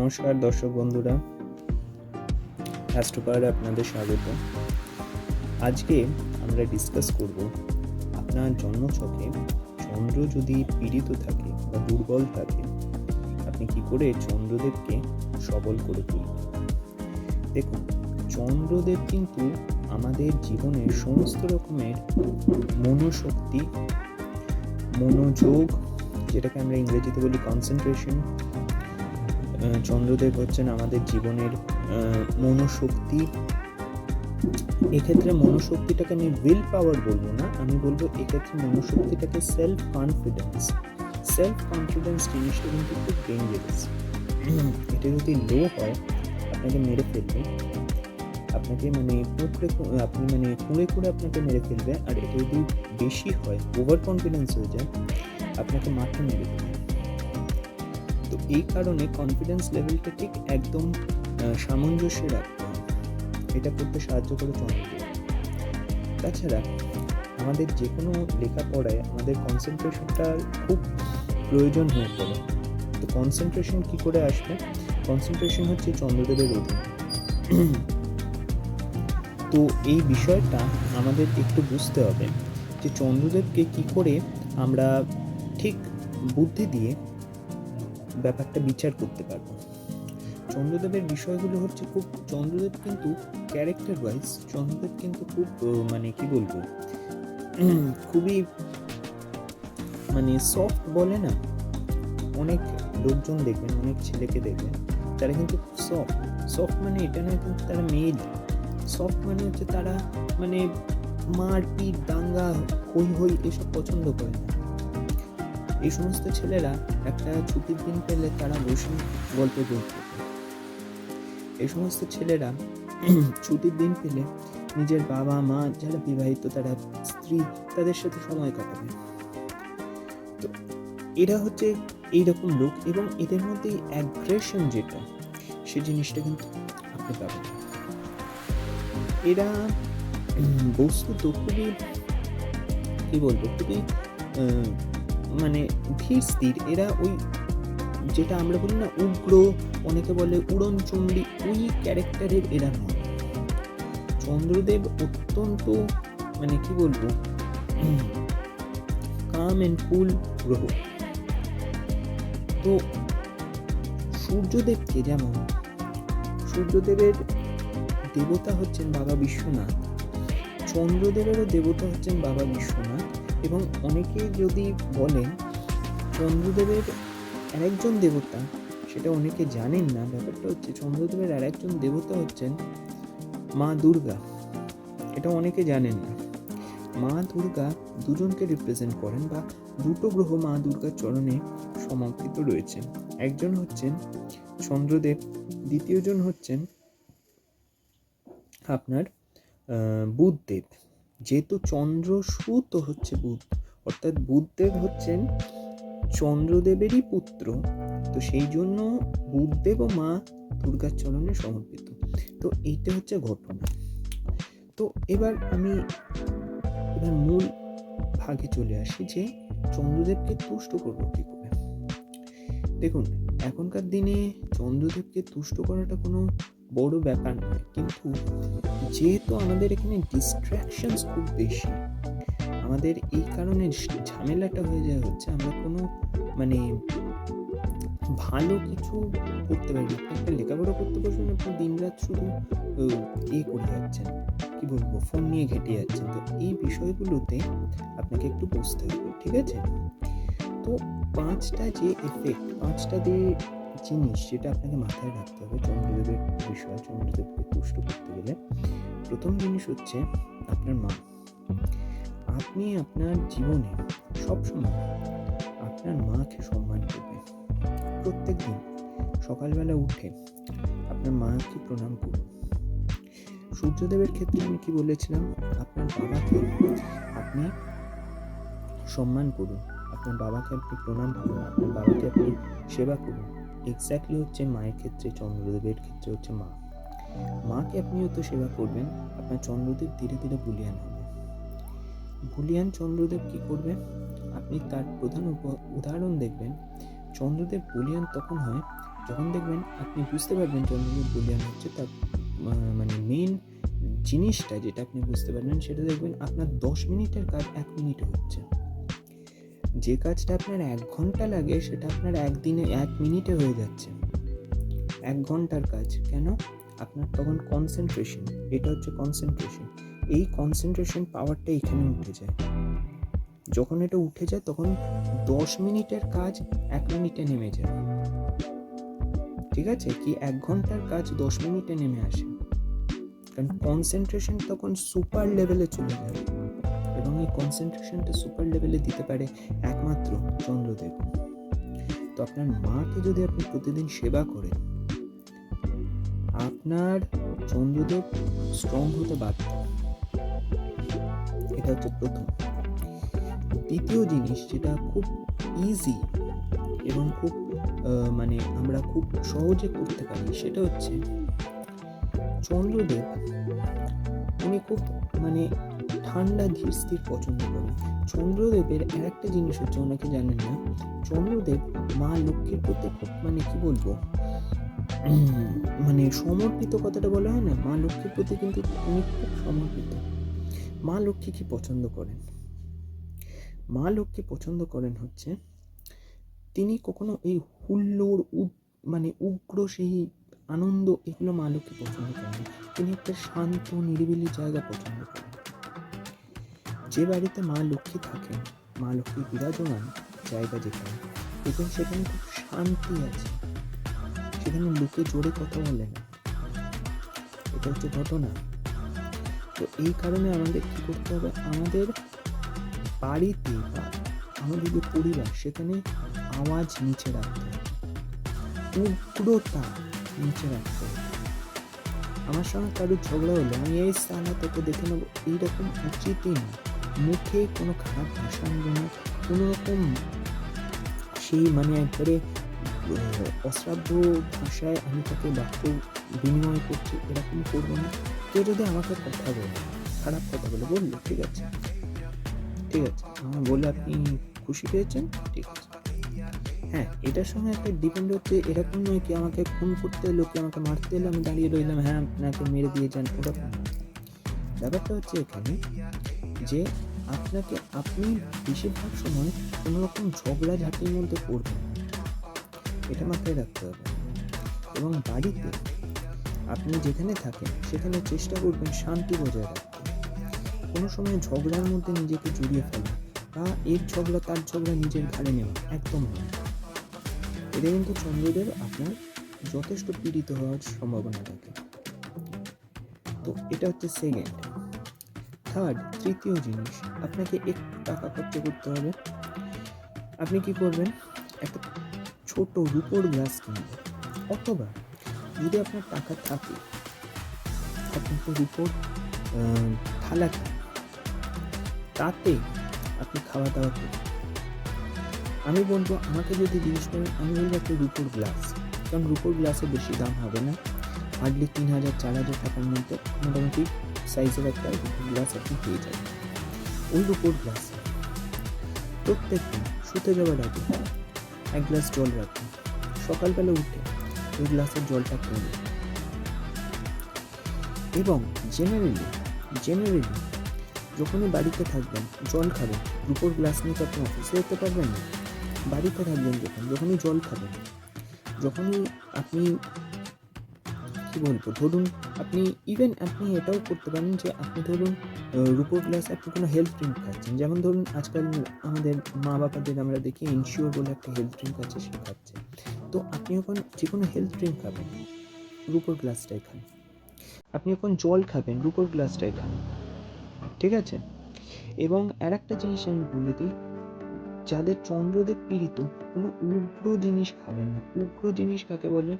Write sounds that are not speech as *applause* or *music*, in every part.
নমস্কার দর্শক বন্ধুরা। অ্যাস্ট্রোপারে আপনাদের স্বাগত। আজকে আমরা ডিসকাস করব আপনার জন্মছকে চন্দ্র যদি পীড়িত থাকে বা দুর্বল থাকে, আপনি কি করে চন্দ্রদেবকে সবল করে তুলবেন? দেখুন, চন্দ্রদেব কিন্তু আমাদের জীবনের সমস্ত রকমের মনোশক্তি, মনোযোগ, যেটাকে আমরা ইংরেজিতে বলি কনসেন্ট্রেশন চন্দ্রদেব হচ্ছেন আমাদের জীবনের মনোশক্তি। এক্ষেত্রে মনোশক্তিটাকে আমি উইল পাওয়ার বলব না, আমি বলব এক্ষেত্রে মনোশক্তিটাকে সেলফ কনফিডেন্স সেলফ কনফিডেন্স জিনিসটা কিন্তু খুব ডেঞ্জারাস এটা যদি লো হয়, আপনাকে মেরে ফেলবে। আপনাকে মানে কুঁকড়ে আপনি মানে কুঁড়ে কুঁড়ে আপনাকে মেরে ফেলবে। আর এটা যদি বেশি হয় ওভার কনফিডেন্স হয়ে যায়, আপনাকে মাথা মেরে তো এই কারণে কনফিডেন্স লেভেলটা ঠিক একদম সামঞ্জস্যে রাখতে হবে। এটা করতে সাহায্য করে চন্দ্রদেব তাছাড়া আমাদের যে কোনো লেখাপড়ায় আমাদের কনসেন্ট্রেশনটা খুব প্রয়োজন হয়ে পড়ে। তো কনসেন্ট্রেশন কী করে আসবে? কনসেন্ট্রেশন হচ্ছে চন্দ্রদেবের অধীনে। তো এই বিষয়টা আমাদের একটু বুঝতে হবে যে চন্দ্রদেবকে কি করে আমরা ঠিক বুদ্ধি দিয়ে ব্যাপারটা বিচার করতে পারব। চন্দ্রদেবের বিষয়গুলো হচ্ছে খুব, চন্দ্রদেব কিন্তু ক্যারেক্টার ওয়াইজ চন্দ্রদেব কিন্তু খুব মানে কি বলব, খুবই মানে সফট বলে না, অনেক লোকজন দেখবেন, অনেক ছেলেকে দেখবেন, তারা কিন্তু সফট সফট মানে এটা নয় কিন্তু তারা মেল সফট মানে হচ্ছে তারা মানে মারপিট, দাঙ্গা, হই হই এসব পছন্দ করে না। এই সমস্ত ছেলেরা একটা ছুটির দিন পেলে তারা বসে গল্প বলতে এই সমস্ত ছেলেরা *clears throat* ছুটির দিন পেলে নিজের বাবা মা যারা বিবাহিত তারা স্ত্রী তাদের সাথে সময় কাটাবে। তো এরা হচ্ছে এইরকম লোক এবং এদের মধ্যে অ্যাগ্রেশন যেটা সে জিনিসটা কিন্তু আপনি পাবেন। এরা উম, বস্তুত খুবই কি বলব খুবই মানে ধীর স্থির এরা ওই যেটা আমরা বলি না উগ্র, অনেকে বলে উড়ন উড়নচণ্ডী, ওই ক্যারেক্টারের এরা নয়। চন্দ্রদেব অত্যন্ত মানে কি বলব, কাম অ্যান্ড কুল গ্রহ। তো সূর্যদেবকে যেমন, সূর্যদেবের দেবতা হচ্ছেন বাবা বিশ্বনাথ, চন্দ্রদেবেরও দেবতা হচ্ছেন বাবা বিশ্বনাথ এবং অনেকে যদি বলেন চন্দ্রদেবের আরেকজন দেবতা, সেটা অনেকে জানেন না, ব্যাপারটা হচ্ছে চন্দ্রদেবের আরেকজন দেবতা হচ্ছেন মা দুর্গা। এটা অনেকে জানেন না। মা দুর্গা দুজনকে রিপ্রেজেন্ট করেন বা দুটো গ্রহ মা দুর্গার চরণে সমাপ্তিত রয়েছে। একজন হচ্ছেন চন্দ্রদেব, দ্বিতীয়জন হচ্ছেন আপনার বুধদেব। যেহেতু চন্দ্র সুত হচ্ছে বুধ, অর্থাৎ বুধদেব হচ্ছেন চন্দ্রদেবেরই পুত্র, তো সেই জন্য বুধদেব ও মা দুর্গার চরণে সমর্পিত। তো এইটা হচ্ছে ঘটনা। তো এবার আমি এবার মূল ভাগে চলে আসি যে চন্দ্রদেবকে তুষ্ট করব কি করে? দেখুন, এখনকার দিনে চন্দ্রদেবকে তুষ্ট করাটা কোনো বড় ব্যাপার নয়। কিন্তু যেহেতু আমাদের এখানে ডিস্ট্র্যাকশনস খুব বেশি আমাদের এই কারণে ঝামেলাটা হয়ে যায় হচ্ছে আমরা কোনো মানে ভালো কিছু করতে পারি একটা লেখাপড়া করতে বসবেন আপনি দিনরাত শুধু আহ, এ করে যাচ্ছেন কি বলব ফোন নিয়ে ঘেটে যাচ্ছেন। তো এই বিষয়গুলোতে আপনাকে একটু বুঝতে হবে ঠিক আছে? তো পাঁচটা যে এফেক্ট পাঁচটা যে জিনিস যেটা আপনাকে মাথায় রাখতে হবে চন্দ্রদেবের বিষয়ে চন্দ্রদেবকে তুষ্ট করতে গেলে। প্রথম জিনিস হচ্ছে আপনার মা। আপনি আপনার জীবনে সবসময় আপনার মাকে সম্মান করবেন। প্রত্যেক দিন সকালবেলা উঠে আপনার মাকে প্রণাম করুন। সূর্যদেবের ক্ষেত্রে আমি কি বলেছিলাম? আপনার বাবাকে আপনি সম্মান করুন। আপনার বাবাকে আপনি প্রণাম করুন। আপনার বাবাকে আপনি সেবা করুন। এক্স্যাক্টলি হচ্ছে মায়ের ক্ষেত্রে, চন্দ্রদেবের ক্ষেত্রে হচ্ছে মা। মাকে আপনিও তো সেবা করবেন, আপনার চন্দ্রদেব ধীরে ধীরে বুলিয়ান হবে। বুলিয়ান চন্দ্রদেব কি করবে? আপনি তার প্রধান উদাহরণ দেখবেন। চন্দ্রদেব বুলিয়ান তখন হয় যখন দেখবেন আপনি বুঝতে পারবেন চন্দ্রদেব বলিয়ান হচ্ছে তার মানে মেন জিনিসটা যেটা আপনি বুঝতে পারবেন সেটা দেখবেন আপনার দশ মিনিটের কাজ এক মিনিটে হচ্ছে। যে কাজটা আপনার এক ঘণ্টা লাগে, সেটা আপনার একদিনে এক মিনিটে হয়ে যাচ্ছে। এক ঘণ্টার কাজ। কেন? আপনার তখন কনসেন্ট্রেশন এটা হচ্ছে কনসেন্ট্রেশন এই কনসেন্ট্রেশন পাওয়ারটা এখানে উঠে যায়। যখন এটা উঠে যায়, তখন দশ মিনিটের কাজ এক মিনিটে নেমে যায়। ঠিক আছে? কি এক ঘণ্টার কাজ দশ মিনিটে নেমে আসে। কারণ কনসেন্ট্রেশন তখন সুপার লেভেলে চলে যাবে এই কনসেন্ট্রেশনটা সুপার লেভেলে দিতে পারে একমাত্র চন্দ্রদেব। তো আপনার মাকে যদি আপনি প্রতিদিন সেবা করেন, আপনার চন্দ্রদেব স্ট্রং হতে বাধ্য। এটা হচ্ছে প্রথম। দ্বিতীয় জিনিস যেটা খুব ইজি এবং খুব মানে আমরা খুব সহজে করতে পারি, সেটা হচ্ছে চন্দ্রদেব, উনি খুব মানে ঠান্ডা ধীর স্থির পছন্দ করেন চন্দ্রদেবের আর একটা জিনিস হচ্ছে ওনাকে জানেন না, চন্দ্রদেব মা লক্ষ্মীর প্রতি মানে কি বলব মানে সমর্পিত কথাটা বলা হয় না, মা লক্ষ্মীর প্রতি কিন্তু উনি খুব সমর্পিত। মা লক্ষ্মী কি পছন্দ করেন? মা লক্ষ্মী পছন্দ করেন হচ্ছে, তিনি কখনো এই হুল্লোড় মানে উগ্র সেই আনন্দ এগুলো মা লক্ষ্মী পছন্দ করেন তিনি একটা শান্ত, নিরিবিলি জায়গা পছন্দ করেন। যে বাড়িতে মা লক্ষ্মী থাকেন, মা লক্ষ্মী বিরাজমান জায়গা যেখানে, দেখবেন সেখানে খুব শান্তি আছে। সেখানে লোকে জোরে কথা বলে না। এটা হচ্ছে ঘটনা। তো এই কারণে আমাদের কী করতে হবে? আমাদের বাড়িতে বা আমাদের যে পরিবার, সেখানে আওয়াজ নিচে রাখতে উগ্রতা নিচে রাখতে আমার সঙ্গে কারোর ঝগড়া হলো আমি এই সালা তোকে দেখে নেব, এইরকম উচিতই না মুখে কোনো খারাপ ভাষা আনব না কোনো রকম সেই মানে একবারে অশ্রাব্য ভাষায় আমি তাকে বাক্য বিনিময় করছি এরকম করব না। কেউ যদি আমাকে কথা বলে, খারাপ কথা বলে, বলল, ঠিক আছে। ঠিক আছে আমার বলে আপনি খুশি পেয়েছেন? ঠিক আছে। হ্যাঁ এটার সঙ্গে একটা ডিপেন্ড হচ্ছে, এরকম নয় কি আমাকে খুন করতে এলো, কি আমাকে মারতে এলো, আমি দাঁড়িয়ে রইলাম হ্যাঁ আপনাকে মেরে দিয়ে যান ওরকম ব্যাপারটা হচ্ছে এখানে যে আপনাকে আপনি বেশিরভাগ সময় কোনো রকম ঝগড়াঝাটির মধ্যে পড়বেন এটা মাথায় রাখতে হবে। এবং বাড়িতে আপনি যেখানে থাকেন, সেখানে চেষ্টা করবেন শান্তি বজায় রাখতে। কোনো সময় ঝগড়ার মধ্যে নিজেকে জড়িয়ে ফেলা বা এর ঝগড়া, তার ঝগড়া নিজের ঘাড়ে নেওয়া একদম নয়। এতে কিন্তু চন্দ্রদেব আপনার যথেষ্ট পীড়িত হওয়ার সম্ভাবনা থাকে তো এটা হচ্ছে সেকেন্ড থার্ড তৃতীয় জিনিস, আপনাকে একটু টাকা খরচ করতে হবে। আপনি কি করবেন? একটা ছোট রুপোর গ্লাস কিনবেন। অথবা যদি আপনার টাকা থাকে, আপনি একটা রুপোর থালা তাতে আপনি খাওয়া দাওয়া করুন আমি বলব, আমাকে যদি জিজ্ঞেস করেন, আমি বলব একটা রুপোর গ্লাস। কারণ রুপোর গ্লাসে বেশি দাম হবে না। হার্ডলি তিন হাজার, চার হাজার টাকার মধ্যে মোটামুটি সাইজের একটা গ্লাস আপনি পেয়ে যাবেন। ওই রুপোর গ্লাস প্রত্যেক দিন শুতে যাওয়ার আগে এক গ্লাস জল রাখুন। সকালবেলা উঠে ওই গ্লাসের জলটা খেয়ে। এবং জেনারেলি জেনারেলি যখনই বাড়িতে থাকবেন, জল খাবেন রুপোর গ্লাস নিয়ে তো আপনি অফিসে যেতে পারবেন না। বাড়িতে থাকবেন যখন, যখনই জল খাবেন, যখনই আপনি কি বলব? ধরুন, আপনি ইভেন আপনি এটাও করতে পারেন যে আপনি ধরুন রুপোর গ্লাসে আপনি কোনো হেলথ ড্রিঙ্ক খাচ্ছেন। যেমন ধরুন, আজকাল আমাদের মা বাবাদের আমরা দেখি ইনশিওর বলে একটা হেলথ ড্রিঙ্ক আছে সে খাচ্ছে। তো আপনি যখন যে কোনো হেলথ ড্রিঙ্ক খাবেন, রুপোর গ্লাসটাই খান। আপনি যখন জল খাবেন, রুপোর গ্লাসটাই খান। ঠিক আছে? এবং আর একটা জিনিস আমি বলে দিই, যাদের চন্দ্রদেব পীড়িত কোনো উগ্র জিনিস খাবেন না। উগ্র জিনিস কাকে বলে?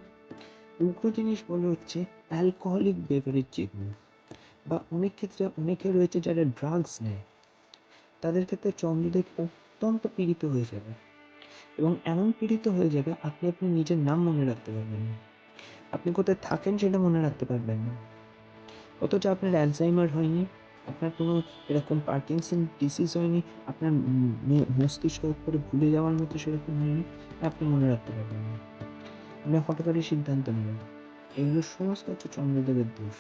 উগ্র জিনিস বলে হচ্ছে অ্যালকোহলিক বেভারেজ যেগুলো বা অনেক ক্ষেত্রে অনেকে রয়েছে যারা ড্রাগস নেয়। তাদের ক্ষেত্রে চন্দ্রদেব অত্যন্ত পীড়িত হয়ে যাবে। এবং এমন পীড়িত হয়ে যাবে আপনি আপনি নিজের নাম মনে রাখতে পারবেন না। আপনি কোথায় থাকেন সেটা মনে রাখতে পারবেন না। অথচ আপনার অ্যালজাইমার হয়নি আপনার কোনো এরকম পার্কিনসন ডিসিজ হয়নি আপনার মস্তিষ্ক করে ভুলে যাওয়ার মতো সেরকম হয়নি আপনি মনে রাখতে পারবেন না। আপনি হঠকারী সিদ্ধান্ত নেবেন? এগুলো সমস্ত হচ্ছে চন্দ্রদেবের দোষ।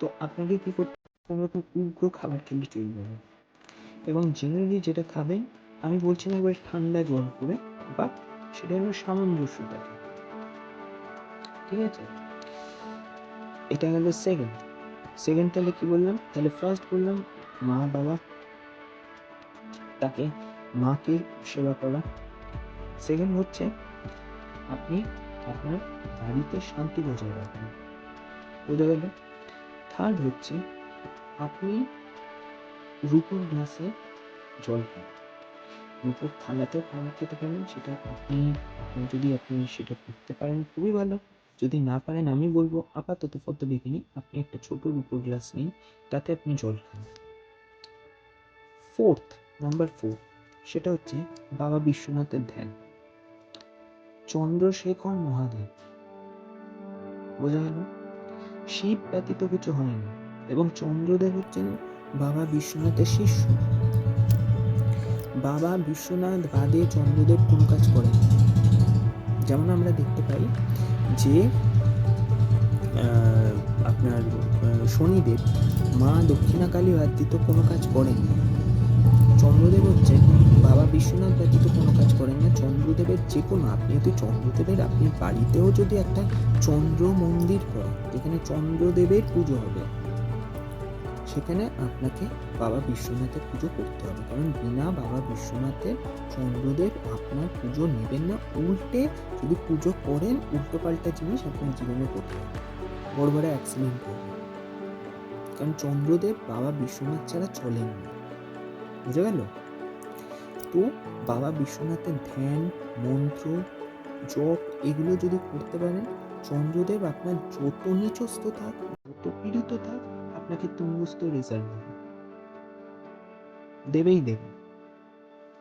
তো আপনাকে কি করতে? কোনো রকম উগ্র খাবার খেলে চলবে না। এবং জেনারেলি যেটা খাবেন, আমি বলছি না একবার ঠান্ডা জল করে বা সেটা হলো সামঞ্জস্যতা। ঠিক আছে? এটা গেল সেকেন্ড সেকেন্ড তাহলে কি বললাম? তাহলে ফার্স্ট বললাম, মা বাবা তাকে, মাকে সেবা করা। সেকেন্ড হচ্ছে আপনি আপনার বাড়িতে শান্তি বজায় রাখবেন বোঝা গেল? থার্ড হচ্ছে, আপনি রূপোর গ্লাসে জল খান। রূপোর থালাতেও খাবার খেতে পারেন, সেটা আপনি যদি, আপনি সেটা করতে পারেন, খুবই ভালো। যদি না পারেন, আমি বলব আপাতত ফত দেখিনি আপনি একটা ছোট রূপোর গ্লাস নিন, তাতে আপনি জল খান। ফোর্থ নাম্বার ফোর সেটা হচ্ছে বাবা বিশ্বনাথের ধ্যান। চন্দ্রশেখর মহাদেব। বোঝা গেল? শিব ব্যতীত কিছু হয়নি এবং চন্দ্রদেব হচ্ছেন বাবা বিশ্বনাথের শিষ্য। বাবা বিশ্বনাথ বাদে চন্দ্রদেব কোনো কাজ করেন যেমন আমরা দেখতে পাই যে আপনার শনিদেব মা দক্ষিণাকালী ব্যতীত কোনো কাজ করেন চন্দ্রদেব হচ্ছে বাবা বিশ্বনাথ ব্যতীত কোনো কাজ করেন না। চন্দ্রদেবের যে কোনো আপনি যদি চন্দ্রদেবের আপনি বাড়িতেও যদি একটা চন্দ্র মন্দির করেন, যেখানে চন্দ্রদেবের পুজো হবে, সেখানে আপনাকে বাবা বিশ্বনাথের পুজো করতে হবে। কারণ বিনা বাবা বিশ্বনাথের চন্দ্রদেব আপনার পুজো নেবেন না। উল্টে যদি পুজো করেন উল্টো পাল্টা জিনিস আপনার জীবনে করতে হবে। বড় বড় অ্যাক্সিডেন্ট করবে কারণ চন্দ্রদেব বাবা বিশ্বনাথ ছাড়া চলেন না বুঝে গেল? তো বাবা বিশ্বনাথের ধ্যান, মন্ত্র, জপ এগুলো যদি করতে পারেন, চন্দ্রদেব আপনার যত নিচস্ত থাক, যত পীড়িত থাক, আপনাকে তুঙ্গস্ত রেজাল্ট দেবে। দেবেই দেবে।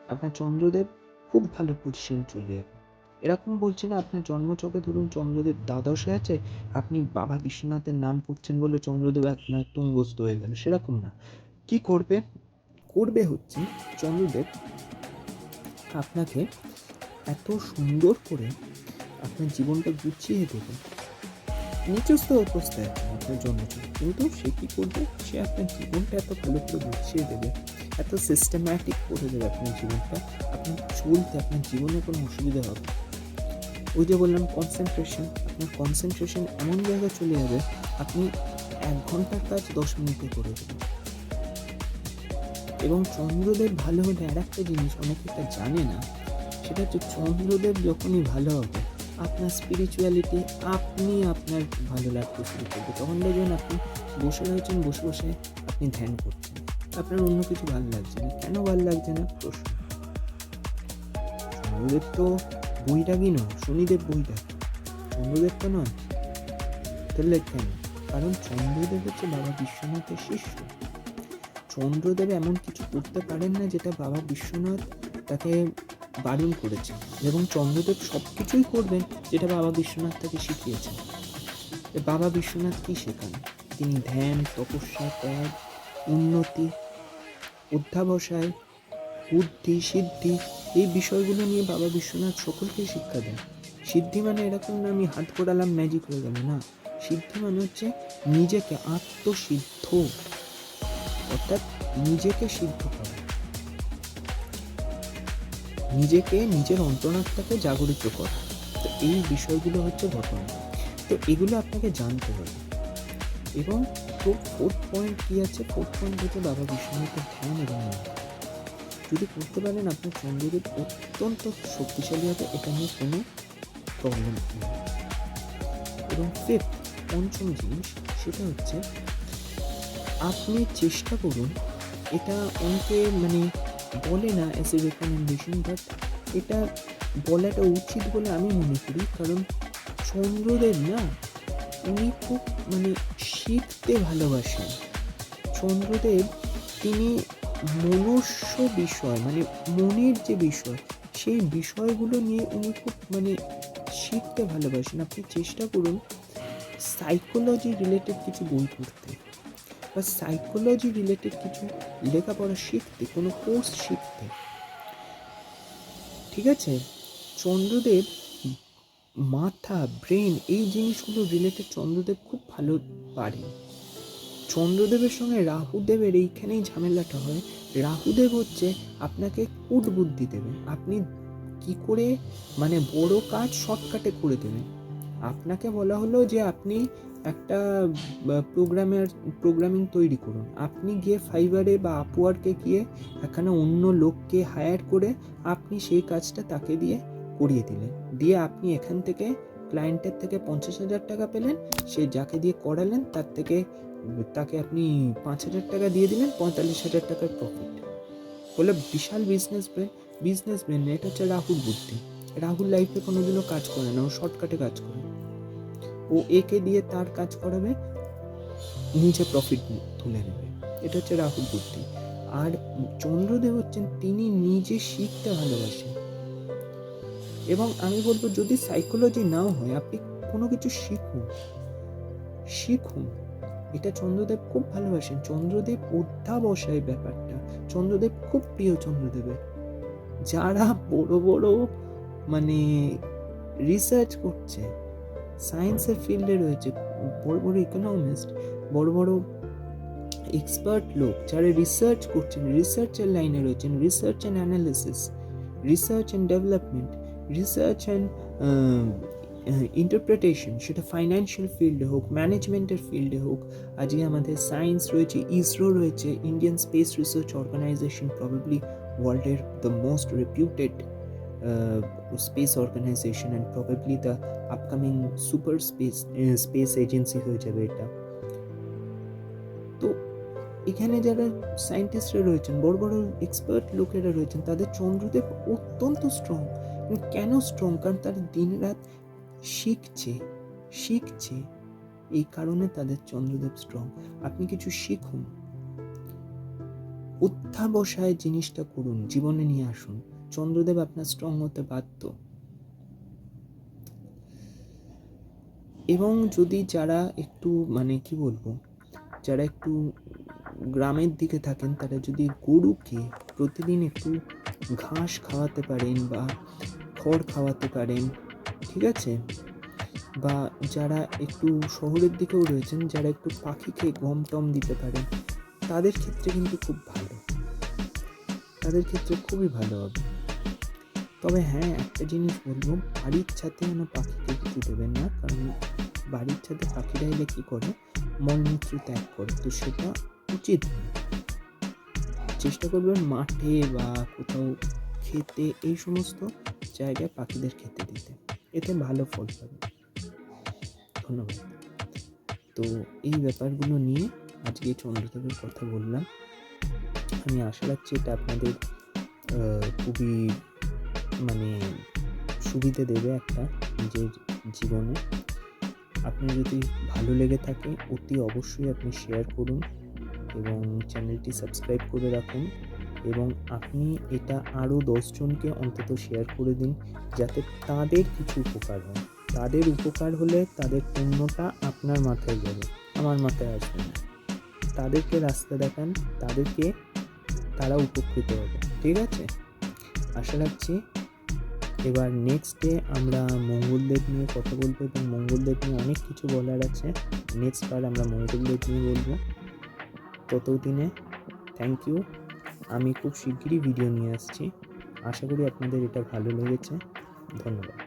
আপনার চন্দ্রদেব খুব ভালো পজিশন চলে যাবে। এরকম বলছি না আপনার জন্মচকে ধরুন চন্দ্রদেব দ্বাদশে আছে, আপনি বাবা বিশ্বনাথের নাম করছেন বলে চন্দ্রদেব আপনার তুঙ্গস্ত হয়ে গেল, সেরকম না। কি করবে? করবে হচ্ছে চন্দ্রদেব, আপনাকে এত সুন্দর করে আপনার জীবনটা গুছিয়ে দেবে। নিচস্থ অবস্থায় আপনার জন্মচক কিন্তু সে কি করবে? সে আপনার জীবনটা এত ভালো করে গুছিয়ে দেবে, এত সিস্টেম্যাটিক করে দেবে আপনার জীবনটা। আপনার চলতে, আপনার জীবনে কোনো অসুবিধা হবে। ওই যে বললাম কনসেন্ট্রেশন আপনার কনসেন্ট্রেশন এমন জায়গায় চলে যাবে, আপনি এক ঘণ্টার কাজ দশ মিনিটে করে দেবেন। এবং চন্দ্রদেব ভালো হলে আর একটা জিনিস অনেকে এটা জানে না, সেটা হচ্ছে চন্দ্রদেব যখনই ভালো হবে, আপনার স্পিরিচুয়ালিটি আপনি আপনার ভালো লাগতে শুরু করবে। তখন দেখবেন আপনি বসে রয়েছেন, বসে বসে আপনি ধ্যান করছেন। আপনার অন্য কিছু ভালো লাগছে না। কেন ভালো লাগছে না? প্রশ্ন। চন্দ্রদেব তো বইটা কি নয়, শনিদেব বইটা চন্দ্রদেব তো নয়, তাহলে কেন? কারণ চন্দ্রদেব হচ্ছে বাবা বিশ্বনাথের শিষ্য। চন্দ্রদেব এমন কিছু করতে পারেন না যেটা বাবা বিশ্বনাথ তাকে বারণ করেছেন এবং চন্দ্রদেব সব কিছুই করবেন যেটা বাবা বিশ্বনাথ তাকে শিখিয়েছেন। বাবা বিশ্বনাথ কী শেখান? তিনি ধ্যান, তপস্যা, ত্যাগ, উন্নতি, অধ্যাবসায়, বুদ্ধি, সিদ্ধি এই বিষয়গুলো নিয়ে বাবা বিশ্বনাথ সকলকেই শিক্ষা দেন। সিদ্ধি মানে এরকম না আমি হাত করালাম ম্যাজিক হয়ে গেল, না। সিদ্ধি মানে হচ্ছে নিজেকে আত্মসিদ্ধ। অর্থাৎ নিজেকে সিদ্ধ করা। নিজেকে, নিজের অন্তরাত্মাকে জাগরিত করা। তো এই বিষয়গুলো হচ্ছে ঘটনা। তো এগুলো আপনাকে জানতে হবে। এবং তো ফোর্থ পয়েন্ট কি আছে? ফোর্থ পয়েন্ট হচ্ছে বাবা বিশ্বনাথের ধ্যান এবং যদি করতে পারেন, আপনার চন্দ্রদেব অত্যন্ত শক্তিশালী হবে, এটা নিয়ে কোনো প্রবলেম নেই। এবং ফিফথ পঞ্চম জিনিস, সেটা হচ্ছে আপনি চেষ্টা করুন, এটা অনেকে মানে বলে না অ্যাজ এ রেকমেন্ডেশন বাট এটা বলাটা উচিত বলে আমি মনে করি। কারণ চন্দ্রদেব না, উনি খুব মানে শিখতে ভালোবাসেন। চন্দ্রদেব তিনি মনুষ্য বিষয় মানে মনের যে বিষয়, সেই বিষয়গুলো নিয়ে উনি খুব মানে শিখতে ভালোবাসেন। আপনি চেষ্টা করুন সাইকোলজি রিলেটেড কিছু বই পড়তে। বা সাইকোলজি রিলেটেড কিছু লেখাপড়া শিখতে, কোনো কোর্স শিখতে। ঠিক আছে? চন্দ্রদেব মাথা ব্রেন এই জিনিসগুলো রিলেটেড চন্দ্রদেব খুব ভালো পারে। চন্দ্রদেবের সঙ্গে রাহুদেবের এইখানেই ঝামেলাটা হয়। রাহুদেব হচ্ছে আপনাকে কুট বুদ্ধি দেবে। আপনি কি করে মানে বড় কাজ শর্টকাটে করে দেবেন। আপনাকে বলা হলো যে আপনি একটা প্রোগ্রামের প্রোগ্রামিং তৈরি করুন। আপনি গিয়ে ফাইবারে বা আপওয়ার্কে গিয়ে এখানে অন্য লোককে হায়ার করে আপনি সেই কাজটা তাকে দিয়ে করিয়ে দিলেন। দিয়ে আপনি এখান থেকে ক্লায়েন্টের থেকে পঞ্চাশ হাজার টাকা পেলেন, সে যাকে দিয়ে করালেন তার থেকে, তাকে আপনি পাঁচ হাজার টাকা দিয়ে দিলেন, পঁয়তাল্লিশ হাজার টাকার প্রফিট বলে বিশাল বিজনেস ব্রেন বিজনেস ব্রেন এটা হচ্ছে রাহুল বুদ্ধি। রাহুল লাইফে কোনোদিনও কাজ করে না, ও শর্টকাটে কাজ করে। ও একে দিয়ে তার কাজ করাবে, নিজে প্রফিট তুলে নেবে। এটা হচ্ছে রাহুল বুদ্ধি। আর চন্দ্রদেব হচ্ছেন, তিনি নিজে শিখতে ভালোবাসেন। এবং আমি বলব, যদি সাইকোলজি নাও হয়, আপনি কোনো কিছু শিখুন। শিখুন। এটা চন্দ্রদেব খুব ভালোবাসেন। চন্দ্রদেব অধ্যাবসায় ব্যাপারটা। চন্দ্রদেব খুব প্রিয় চন্দ্রদেবের। যারা বড় বড় মানে রিসার্চ করছে সায়েন্সের ফিল্ডে রয়েছে বড় বড় ইকোনমিস্ট বড় বড় এক্সপার্ট লোক যারা রিসার্চ করছেন রিসার্চের লাইনে রয়েছেন research and analysis research and development research and interpretation সেটা ফাইন্যান্সিয়াল ফিল্ডে হোক ম্যানেজমেন্টের ফিল্ডে হোক, আজকে আমাদের সায়েন্স রয়েছে ইসরো রয়েছে Indian space research organisation probably ওয়ার্ল্ডের the most reputed space organisation and probably the upcoming super space space agency হয়ে যাবে এটা। তো এখানে যারা সায়েন্টিস্টরা রয়েছেন, বড় বড় এক্সপার্ট লোকেরা রয়েছেন, তাদের চন্দ্রদেব অত্যন্ত স্ট্রং কেন স্ট্রং কারণ তারা দিনরাত শিখছে শিখছে। এই কারণে তাদের চন্দ্রদেব স্ট্রং আপনি কিছু শিখুন। অধ্যাবসায় জিনিসটা করুন, জীবনে নিয়ে আসুন। চন্দ্রদেব আপনার স্ট্রং হতে বাধ্য। এবং যদি যারা একটু মানে কি বলব, যারা একটু গ্রামের দিকে থাকেন, তারা যদি গরুকে প্রতিদিন একটু ঘাস খাওয়াতে পারেন বা খড় খাওয়াতে পারেন, ঠিক আছে? বা যারা একটু শহরের দিকেও রয়েছেন, যারা একটু পাখিকে গম টম দিতে পারেন, তাদের ক্ষেত্রে কিন্তু খুব ভালো। তাদের ক্ষেত্রে খুবই ভালো হবে। তবে হ্যাঁ একটা জিনিস বলব, বাড়ির ছাদে যেন পাখিকে কিছু দেবেন না, কারণ বাড়ির ছাদে পাখিরা এলে কী করে? মলমূত্র ত্যাগ করে, তো সেটা উচিত চেষ্টা করবেন মাঠে বা কোথাও খেতে, এই সমস্ত জায়গায় পাখিদের খেতে দিতে। এতে ভালো ফল পাবে। ধন্যবাদ। তো এই ব্যাপারগুলো নিয়ে আজকে চন্দ্রদেবের কথা বললাম। আমি আশা রাখছি এটা আপনাদের খুবই মানে সুবিধে দেবে একটা নিজের জীবনে। আপনার যদি ভালো লেগে থাকে, অতি অবশ্যই আপনি শেয়ার করুন এবং চ্যানেলটি সাবস্ক্রাইব করে রাখুন এবং আপনি এটা আরও দশজনকে অন্তত শেয়ার করে দিন যাতে তাদের কিছু উপকার হয়। তাদের উপকার হলে তাদের পুণ্যটা আপনার মাথায় যাবে, আমার মাথায় আসবে না। তাদেরকে রাস্তা দেখান, তাদেরকে তারা উপকৃত হবে, ঠিক আছে? আশা রাখছি এবার নেক্সট ডে আমরা মঙ্গলদেব নিয়ে কথা বলব এবং মঙ্গলদেব নিয়ে অনেক কিছু বলার আছে। নেক্সট বার আমরা মঙ্গলদেব নিয়ে বলব। ততদিনে থ্যাংক ইউ আমি খুব শিগগিরই ভিডিও নিয়ে আসছি। আশা করি আপনাদের এটা ভালো লেগেছে। ধন্যবাদ।